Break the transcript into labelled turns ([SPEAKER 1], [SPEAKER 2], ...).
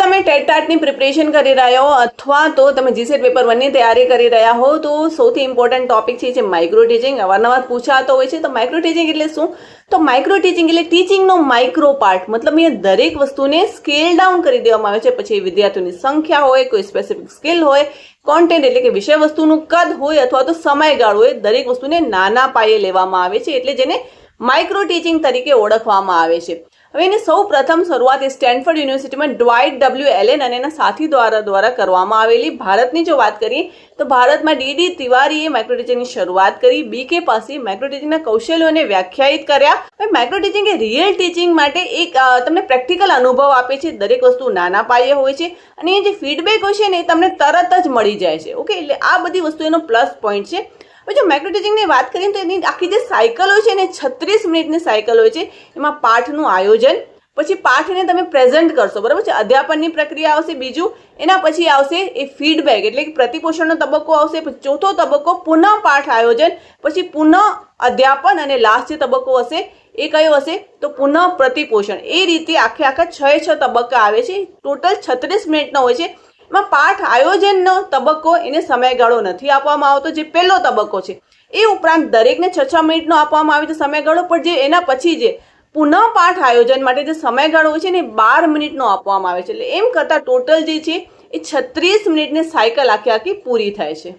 [SPEAKER 1] તમે ટેટટાટની પ્રિપરેશન કરી રહ્યા હો અથવા તો તમે જીસેટ પેપર વનની તૈયારી કરી રહ્યા હો, તો સૌથી ઇમ્પોર્ટન્ટ ટોપિક છે જે માઇક્રો ટીચિંગ અવારનવાર પૂછાતો હોય છે, તો માઇક્રો ટીચિંગ એટલે શું? તો માઇક્રો ટીચિંગ એટલે ટીચિંગનો માઇક્રો પાર્ટ મતલબ એ દરેક વસ્તુને સ્કેલ ડાઉન કરી દેવામાં આવે છે. પછી વિદ્યાર્થીઓની સંખ્યા હોય, કોઈ સ્પેસિફિક સ્કિલ હોય કોન્ટેન્ટ એટલે કે વિષય વસ્તુનું કદ હોય અથવા તો સમયગાળો હોય દરેક વસ્તુને નાના પાયે લેવામાં આવે છે. એટલે જેને માઇક્રો ટીચિંગ તરીકે ઓળખવામાં આવે છે. હવે એની સૌ પ્રથમ શરૂઆત એ સ્ટેનફર્ડ યુનિવર્સિટીમાં ડ્વાઇટ ડબલ્યુ એલેન અને એના સાથી દ્વારા દ્વારા કરવામાં આવેલી. ભારતની જો વાત કરીએ તો ભારતમાં ડીડી તિવારીએ માઇક્રો ટીચિંગની શરૂઆત કરી. બીકે પાસે પાસી ટીચિંગના કૌશલ્યોને વ્યાખ્યાયિત કર્યા. હવે માઇક્રો ટીચિંગ એ રિયલ ટીચિંગ માટે એક તમને પ્રેક્ટિકલ અનુભવ આપે છે. દરેક વસ્તુ નાના પાયે હોય છે અને એ જે ફીડબેક હોય છે ને એ તમને તરત જ મળી જાય છે. ઓકે એટલે આ બધી વસ્તુ એનો પ્લસ પોઈન્ટ છે. હવે જો માઇક્રો વાત કરીએ તો એની આખી જે સાયકલ હોય છે ને છત્રીસ મિનિટની સાયકલ હોય છે, એમાં પાઠનું આયોજન. પછી પાઠને તમે પ્રેઝન્ટ કરશો, બરાબર છે? અધ્યાપનની પ્રક્રિયા આવશે બીજું, એના પછી આવશે એ ફીડબેક, એટલે કે પ્રતિપોષણનો તબક્કો આવશે ચોથો તબક્કો પુનઃ પાઠ આયોજન, પછી પુનઃ અધ્યાપન અને લાસ્ટ જે તબક્કો હશે, એ કયો હશે? તો પુનઃ પ્રતિપોષણ. એ રીતે આખે આખા છ છ તબક્કા આવે છે. ટોટલ છત્રીસ મિનિટનો હોય છે. એમાં પાઠ આયોજનનો તબક્કો એને સમયગાળો નથી આપવામાં આવતો, જે પહેલો તબક્કો છે. એ ઉપરાંત દરેકને છ છ મિનિટનો આપવામાં આવે છે સમયગાળો, પણ જે એના પછી જે પુનઃ પાઠ આયોજન માટે જે સમયગાળો હોય છે એને બાર મિનિટનો આપવામાં આવે છે. એટલે એમ કરતાં ટોટલ જે છે એ છત્રીસ મિનિટની સાયકલ આખી આખી પૂરી થાય છે.